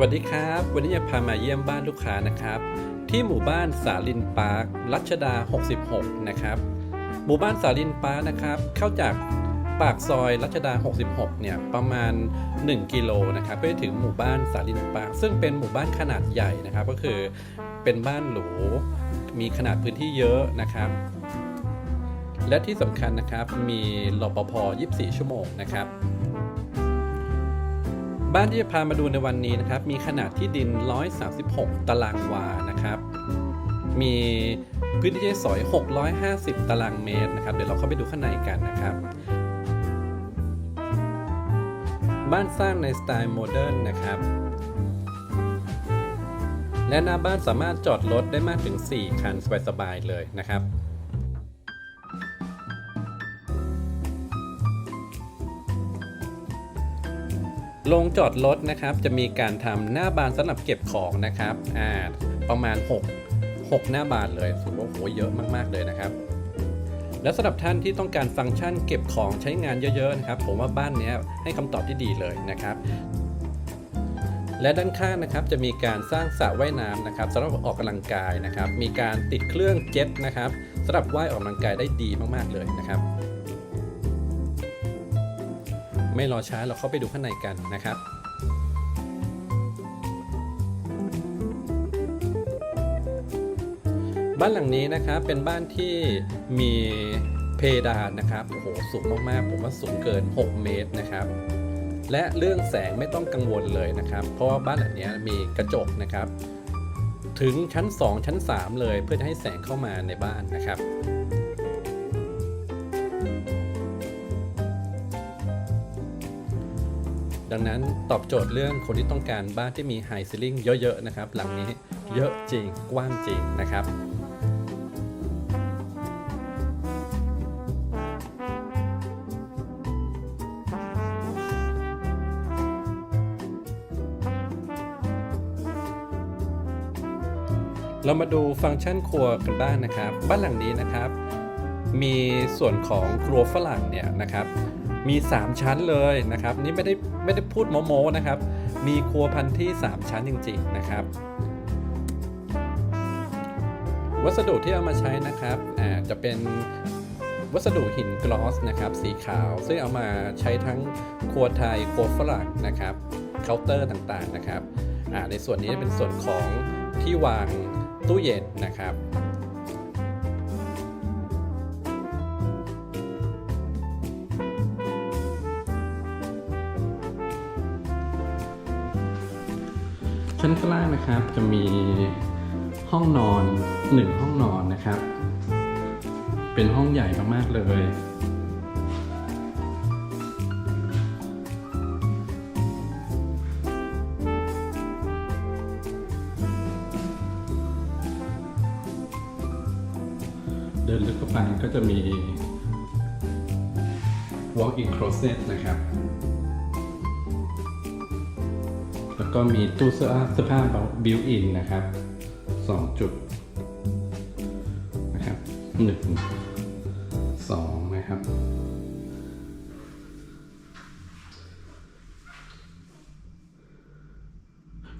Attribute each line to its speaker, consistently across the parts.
Speaker 1: วัสดีครับ วันนี้จะพามาเยี่ยมบ้านลูกค้านะครับ ที่หมู่บ้านสาลินปาร์ครัชดา 66 นะครับ หมู่บ้านสาลินปาร์คนะครับ เข้าจากปากซอยรัชดา 66 เนี่ยประมาณ 1 กิโลนะครับก็จะถึงหมู่บ้านสาลินปาร์คซึ่งเป็นหมู่บ้านขนาดใหญ่นะครับ ก็คือเป็นบ้านหรูมีขนาดพื้นที่เยอะนะครับ และที่สำคัญนะครับมีรปภ 24 ชั่วโมงนะครับ บ้านที่จะพามาดูในวันนี้นะครับ มีขนาดที่ดิน 136 ตารางวานะครับ มีพื้นที่ใช้สอย 650 ตารางเมตรนะครับ เดี๋ยวเราเข้าไปดูข้างในกันนะครับ บ้านสร้างในสไตล์โมเดิร์นนะครับ และหน้าบ้านสามารถจอดรถได้มากถึง 4 คันสบายๆเลยนะครับ ลงจอดรถนะครับจะมีการทำหน้าบานสำหรับเก็บของนะครับอ่าประมาณ 6 6 หน้าบานเลยถือว่าโหเยอะมากๆเลยนะครับ แล้วสำหรับท่านที่ต้องการฟังก์ชันเก็บของใช้งานเยอะๆนะครับ ผมว่าบ้านนี้ให้คำตอบที่ดีเลยนะครับ และด้านข้างนะครับจะมีการสร้างสระว่ายน้ำนะครับสำหรับออกกำลังกายนะครับ มีการติดเครื่องเจ็ตนะครับสำหรับว่ายออกกำลังกายได้ดีมากๆเลยนะครับ ไม่รอช้าเราเข้าไปดูข้างในกันนะครับบ้านหลังนี้นะครับเป็นบ้านที่มีเพดานนะครับโอ้โหสูงมากๆผมว่าสูงเกิน 6 เมตรนะครับ และเรื่องแสงไม่ต้องกังวลเลยนะครับ เพราะว่าบ้านหลังนี้มีกระจกนะครับ ถึงชั้น 2 ชั้น 3 เลยเพื่อให้แสงเข้ามาในบ้านนะครับ ดังนั้นตอบโจทย์เรื่องคนที่ต้องการบ้านที่มีไฮซีลิงเยอะๆนะครับ หลังนี้เยอะจริงกว้างจริงนะครับเรามาดูฟังก์ชันครัวกันบ้างนะครับ บ้านหลังนี้นะครับ มีส่วนของครัวฝรั่งเนี่ยนะครับ มี 3 ชั้นเลยนะครับ นี่ไม่ได้ไม่ได้พูดโมโมนะครับ มีครัวพันธุ์ที่ 3 ชั้นจริง ๆ นะครับ วัสดุที่เอามาใช้นะครับอ่าจะเป็นวัสดุหินกลอสนะครับ สีขาว ซึ่งเอามาใช้ทั้งครัวไทยครัวฝรั่งนะครับเคาน์เตอร์ต่างๆนะครับอ่าในส่วนนี้เป็นส่วนของที่วางตู้เย็นนะครับ ชั้นข้างล่างนะครับจะมีห้องนอนหนึ่งห้องนอนนะครับ เป็นห้องใหญ่มากๆเลยเดินลึกเข้าไปก็จะมี walk-in closet นะครับ แล้วก็มีตู้เสื้อผ้าเสื้อผ้าบิวอินนะครับสองจุดนะครับหนึ่งสองนะครับ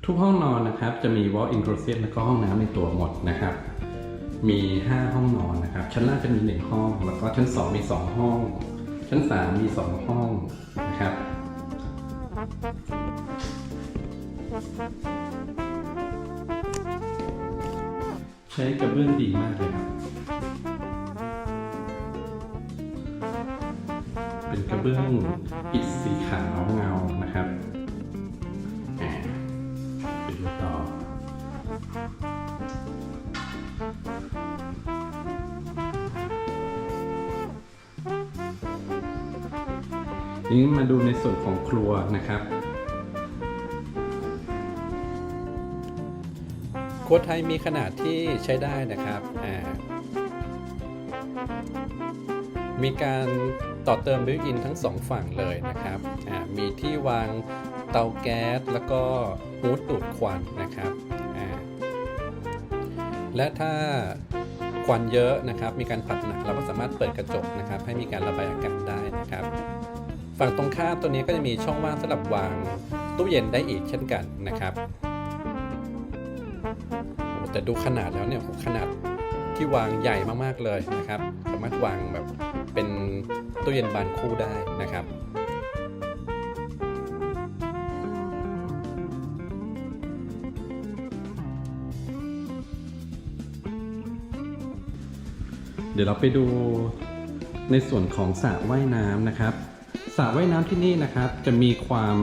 Speaker 1: ทุกห้องนอนนะครับ จะมี walk-in closet แล้วก็ห้องน้ำในตัวหมดนะครับ มี 5 ห้องนอนนะครับ ชั้นล่างจะมี 1 ห้อง แล้วก็ชั้น 2 มี 2 ห้อง ชั้น 3 มี 2 ห้องนะครับ ใช้กระเบื้องดีมากเลยครับ เป็นกระเบื้องอิฐสีขาวเงานะครับไปดูต่อนี้มาดูในส่วนของครัวนะครับ ครัวไทยมีขนาดที่ใช้ได้นะครับ มีการต่อเติมบิวอินทั้งสองฝั่งเลยนะครับ มีที่วางเตาแก๊สแล้วก็ฮูดดูดควันนะครับ และถ้าควันเยอะนะครับ มีการผัดหนักเราก็สามารถเปิดกระจกนะครับ ให้มีการระบายอากาศได้นะครับ ฝั่งตรงข้ามตัวนี้ก็จะมีช่องว่างสำหรับวางตู้เย็นได้อีกเช่นกันนะครับ แต่ดูขนาดแล้วเนี่ยขนาดที่วางใหญ่มากๆเลยนะครับ สามารถวางแบบเป็นตู้เย็นบานคู่ได้นะครับเดี๋ยวเราไปดูในส่วนของสระว่ายน้ำนะครับสระว่ายน้ำที่นี่นะครับจะมีความ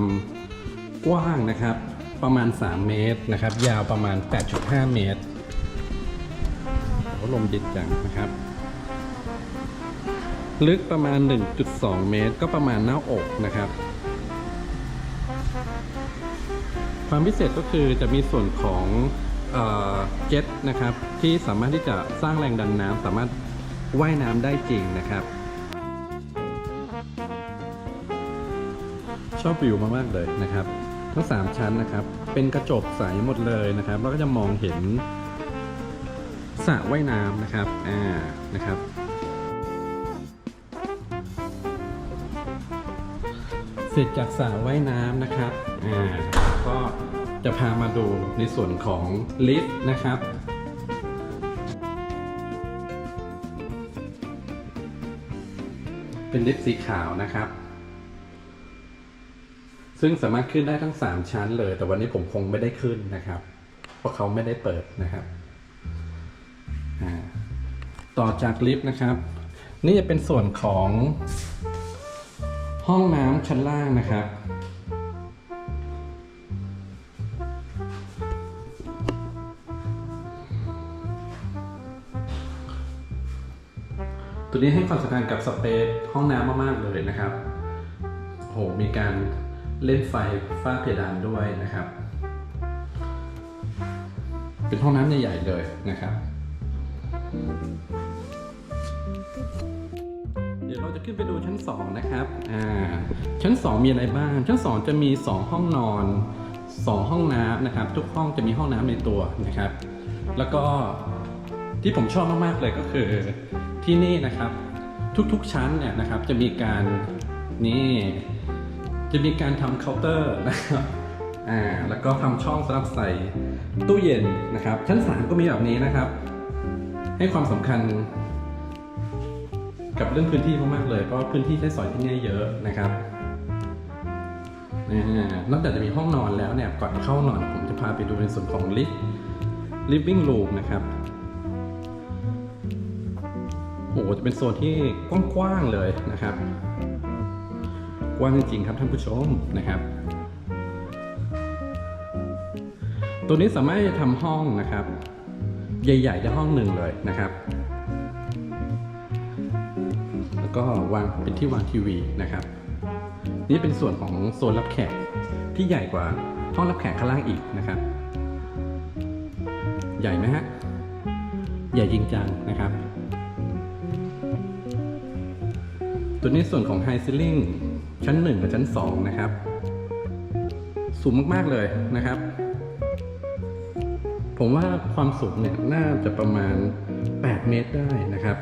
Speaker 1: กว้างนะครับ ประมาณ 3 เมตรนะครับ ยาวประมาณ 8.5 เมตรโอ้ลมเย็นจังนะครับ ลึกประมาณ 1.2 เมตร ก็ประมาณหน้าอกนะครับ ความพิเศษก็คือจะมีส่วนของเอ่อเจ็ตนะครับ ที่สามารถที่จะสร้างแรงดันน้ำสามารถว่ายน้ำได้จริงนะครับชอบวิวมาก ๆ เลยนะครับ ทั้ง 3 ชั้นนะครับ เป็นกระจกใสหมดเลยนะครับแล้วก็จะมองเห็นสระว่ายน้ำนะครับ อ่า นะครับ เสร็จจากสระว่ายน้ำนะครับ อ่า ก็จะพามาดูในส่วนของลิฟต์นะครับเป็นลิฟต์สีขาวนะครับ ซึ่งสามารถขึ้นได้ทั้ง 3 ชั้นเลย แต่วันนี้ผมคงไม่ได้ขึ้นนะครับ เพราะเขาไม่ได้เปิดนะครับ ต่อจากลิฟต์นะครับ นี่จะเป็นส่วนของห้องน้ำชั้นล่างนะครับ ตัวนี้ให้ความสำคัญกับสเปซห้องน้ำมาก ๆ เลยนะครับโอ้โหมีการ เล่นไฟฟ้าเพดานด้วยนะครับ เป็นห้องน้ำใหญ่ๆเลยนะครับเดี๋ยวเราจะขึ้นไปดูชั้น 2 นะครับ อ่า ชั้น 2 มีอะไรบ้าง ชั้น 2 จะมี 2 ห้องนอน 2 ห้องน้ำนะครับ ทุกห้องจะมีห้องน้ำในตัวนะครับ แล้วก็ที่ผมชอบมากๆเลยก็คือที่นี่นะครับ ทุกๆชั้นเนี่ยนะครับจะมีการนี่ จะมีการทำเคาน์เตอร์นะครับอ่าแล้วก็ทำช่องสำหรับใส่ตู้เย็นนะครับ ชั้น 3 ก็มีแบบนี้นะครับ ให้ความสำคัญกับเรื่องพื้นที่มากๆเลย เพราะพื้นที่ใช้สอยที่นี่เยอะนะครับอ่านอกจากจะมีห้องนอนแล้วเนี่ย ก่อนเข้านอนผมจะพาไปดูในส่วนของลิฟต์ living room นะครับโอ้โหจะเป็นโซนที่กว้างๆเลยนะครับ ว้างจริงๆครับท่านผู้ชมนะครับ ตัวนี้สามารถจะทำห้องนะครับ ใหญ่ๆได้ห้องหนึ่งเลยนะครับ แล้วก็วางเป็นที่วางทีวีนะครับ นี่เป็นส่วนของโซนรับแขกที่ใหญ่กว่าห้องรับแขกข้างล่างอีกนะครับ ใหญ่ไหมฮะใหญ่จริงจังนะครับ ตัวนี้ส่วนของไฮซิลิง ชั้น 1 กับชั้น 2 นะครับ สูงมากๆเลยนะครับ ผมว่าความสูงเนี่ยน่าจะประมาณ 8 เมตรได้นะครับ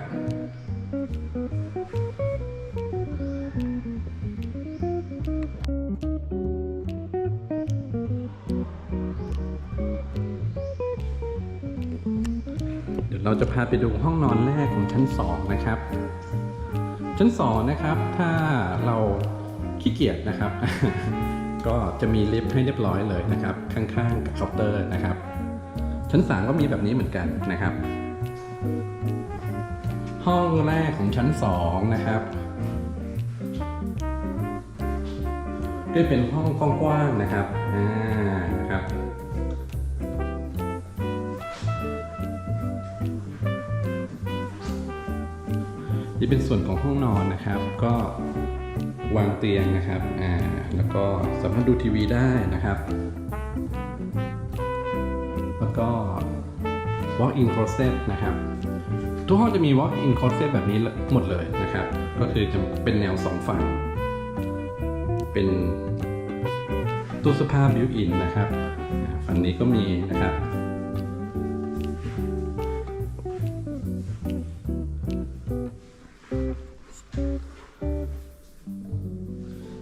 Speaker 1: เดี๋ยวเราจะพาไปดูห้องนอนแรกของชั้น 2 นะครับ ชั้น 2 นะครับ ถ้าเรา ขี้เกียจนะครับ ก็จะมีลิฟต์ให้เรียบร้อยเลยนะครับ ข้างๆกับเคาน์เตอร์นะครับ ชั้น3ก็มีแบบนี้เหมือนกันนะครับ ห้องแรกของชั้น2นะครับก็เป็นห้องกว้างๆนะครับ อ่า นะครับ นี่เป็นส่วนของห้องนอนนะครับ ก็ วางเตียงนะครับอ่าแล้วก็สามารถดูทีวีได้นะครับ แล้วก็ walk-in closet นะครับ ทุกห้องจะมี walk-in closet แบบนี้หมดเลยนะครับ ก็คือจะเป็นแนวสองฝั่ง เป็นตู้เสื้อผ้า built-in นะครับ ฝั่งนี้ก็มีนะครับ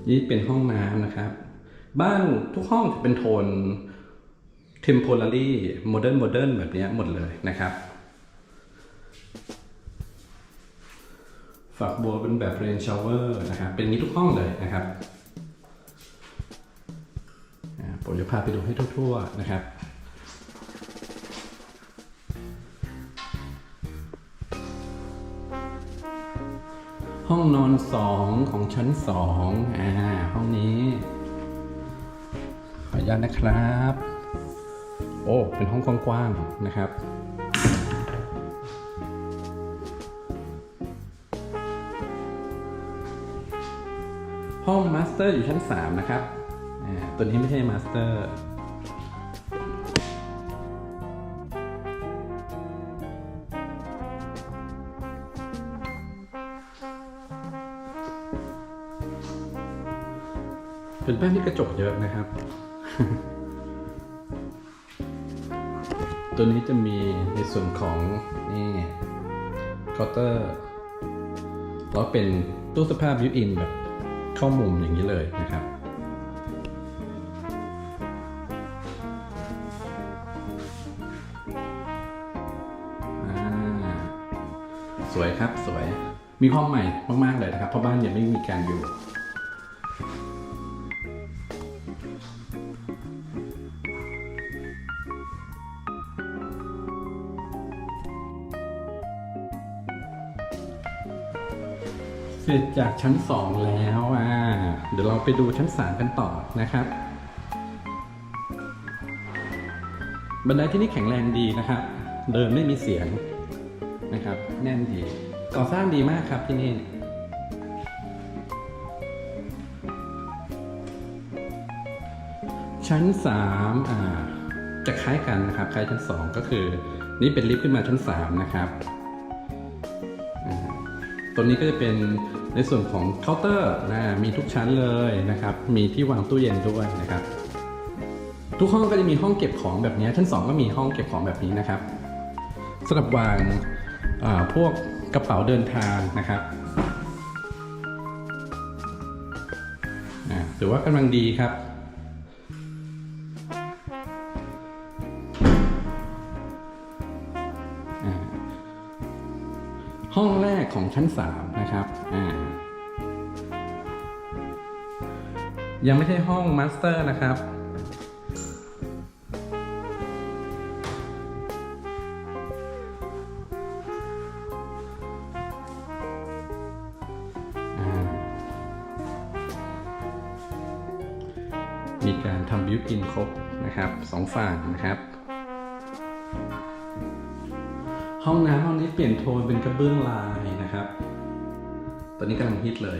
Speaker 1: นี่เป็นห้องน้ำนะครับ บ้านทุกห้องจะเป็นโทน temporary modern modern แบบนี้หมดเลยนะครับ ฝักบัวเป็นแบบ rain shower นะครับ เป็นนี้ทุกห้องเลยนะครับผมจะพาไปดูให้ทั่วๆนะครับ ห้องนอนสองของชั้นสองอ่าห้องนี้ ขออนุญาตนะครับ โอ้เป็นห้องกว้างๆนะครับห้องมาสเตอร์อยู่ชั้น 3 นะครับอ่าตัวนี้ไม่ใช่มาสเตอร์ เป็นบ้านที่กระจกเยอะนะครับ ตัวนี้จะมีในส่วนของนี่เคาน์เตอร์แล้วเป็นตู้สื้อผ้าบิวอินแบบเข้ามุมอย่างนี้เลยนะครับสวยครับสวยมีห้องใหม่มาก ๆ เลยนะครับ เพราะบ้านยังไม่มีการอยู่ จากชั้น 2 แล้วอ่าเดี๋ยวเราไปดูชั้น 3 กันต่อนะครับ บันไดที่นี่แข็งแรงดีนะครับ เดินไม่มีเสียงนะครับ แน่นดีก่อสร้างดีมากครับที่นี่ชั้น3อ่าจะคล้ายกันนะครับ คล้ายชั้น 2 ก็คือ นี่เป็นลิฟต์ขึ้นมาชั้น 3 นะครับ ตัวนี้ก็จะเป็น ในส่วนของเคาน์เตอร์นะมีทุกชั้นเลยนะครับ มีที่วางตู้เย็นด้วยนะครับ ทุกห้องก็จะมีห้องเก็บของแบบนี้ชั้น 2 ก็มีห้องเก็บของแบบนี้นะครับสำหรับวางาพวกกระเป๋าเดินทางนะครับอ่าถือว่ากำลังดีครับอ่าห้องแรกของชั้น 3 ยังไม่ใช่ห้องมาสเตอร์นะครับ มีการทำบิวอินครบนะครับสองฝั่งนะครับ ห้องน้ำห้องนี้เปลี่ยนโทนเป็นกระเบื้องลายนะครับ ตอนนี้กำลังฮิตเลย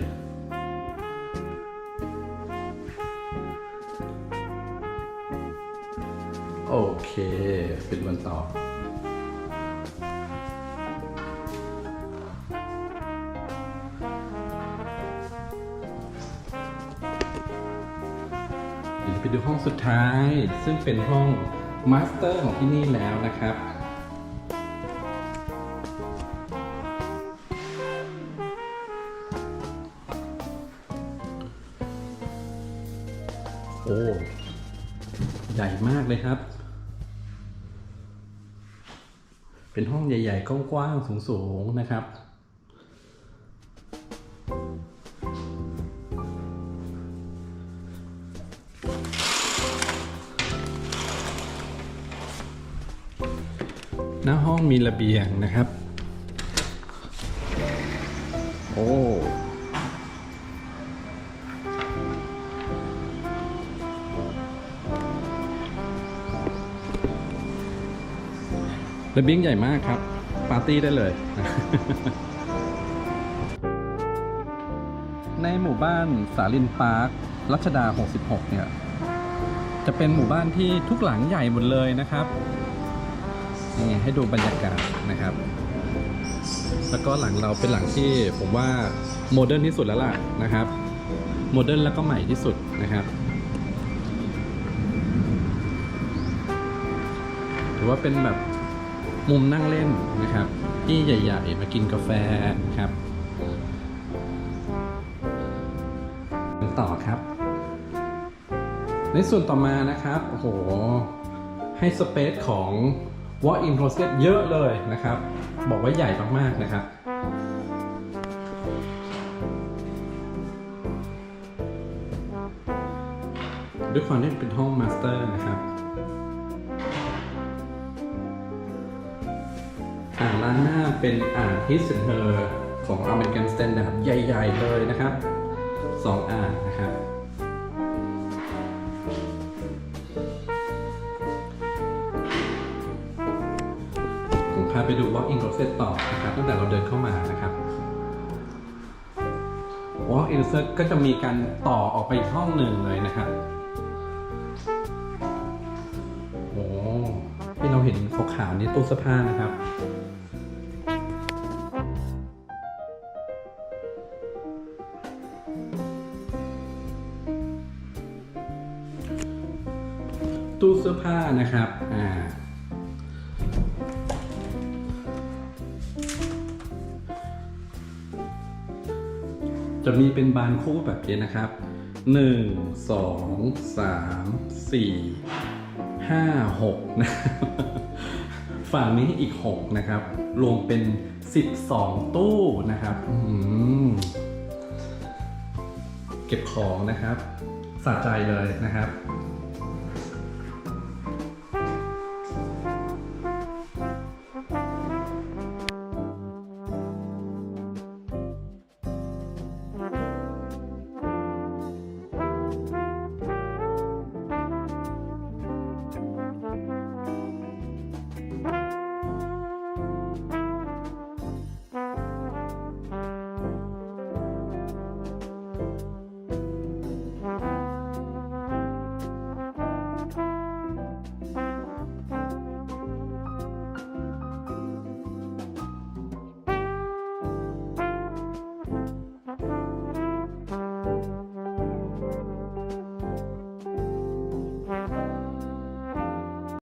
Speaker 1: ป็นวันต่อเดี๋ยวไปดูห้องสุดท้าย ซึ่งเป็นห้องมาสเตอร์ของที่นี่แล้วนะครับโอ้ ใหญ่มากเลยครับ เป็นห้องใหญ่ ๆ กว้างๆ สูง ๆ นะครับ หน้าห้องมีระเบียงนะครับ โอ้ ระเบียงใหญ่มากครับ ปาร์ตี้ได้เลย ในหมู่บ้านสาลินปาร์ครัชดา 66 เนี่ย จะเป็นหมู่บ้านที่ทุกหลังใหญ่หมดเลยนะครับ นี่ให้ดูบรรยากาศนะครับ แล้วก็หลังเราเป็นหลังที่ผมว่าโมเดิร์นที่สุดแล้วล่ะนะครับ โมเดิร์นแล้วก็ใหม่ที่สุดนะครับถือว่าเป็นแบบ มุมนั่งเล่นนะครับที่ใหญ่ ๆ มากินกาแฟนะครับต่อครับ ในส่วนต่อมานะครับโอ้โหให้สเปซของ walk-in closet เยอะเลยนะครับ บอกว่าใหญ่มากๆนะครับด้วยความที่เป็นห้องมาสเตอร์นะครับ อ่างล้างหน้าเป็นอ่าง His and Her ของ American Standard ใหญ่ๆเลยนะครับสองอ่างนะครับ ผมพาไปดู walk-in closet ต่อนะครับ ตั้งแต่เราเดินเข้ามานะครับ walk-in closet ก็จะมีการต่อออกไปอีกห้องหนึ่งเลยนะครับโอ้ที่เราเห็นขาวๆนี่ตู้เสื้อผ้านะครับ นะครับอ่าจะมีเป็นบานคู่แบบนี้นะครับหนึ่งสองสามสี่ห้าหกนะฝั่งนี้อีกหกนะครับ รวมเป็นสิบสองตู้นะครับเก็บของนะครับสะใจเลยนะครับ